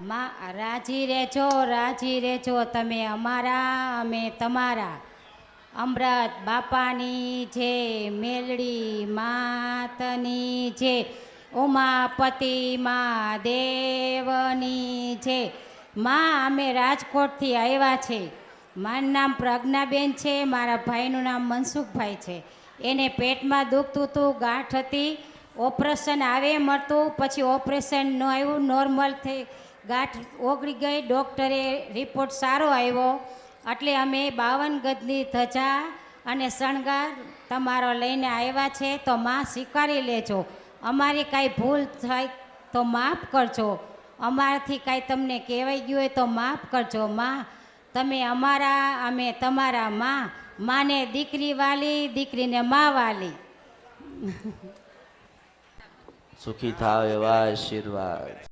માં, રાજી રેજો રાજી રેજો તમે અમારા, અમે તમારા. અમૃત બાપાની જે, મેલડી માતની જે, ઉમાપતિ મહાદેવની જે. માં, અમે રાજકોટથી આવ્યા છે. મારું નામ પ્રજ્ઞાબેન છે, મારા ભાઈનું નામ મનસુખભાઈ છે. એને પેટમાં દુખતું હતું, ગાંઠ હતી. ઓપરેશન આવે મળતું, પછી ઓપરેશન ન આવ્યું, નોર્મલ થઈ ગાંઠ ઓગળી ગઈ, ડૉક્ટરે રિપોર્ટ સારો આવ્યો. એટલે અમે બાવન ગજની ધજા અને શણગાર તમારો લઈને આવ્યા છે, તો માં સ્વીકારી લેજો. અમારી કાંઈ ભૂલ થાય તો માફ કરજો. અમારાથી કાંઈ તમને કહેવાઈ ગયું હોય તો માફ કરજો, માં. તમે અમારા, અમે તમારા માં. માને દીકરી વાલી, દીકરીને મા વાલી. સુખી થાવ એવા આશીર્વાદ.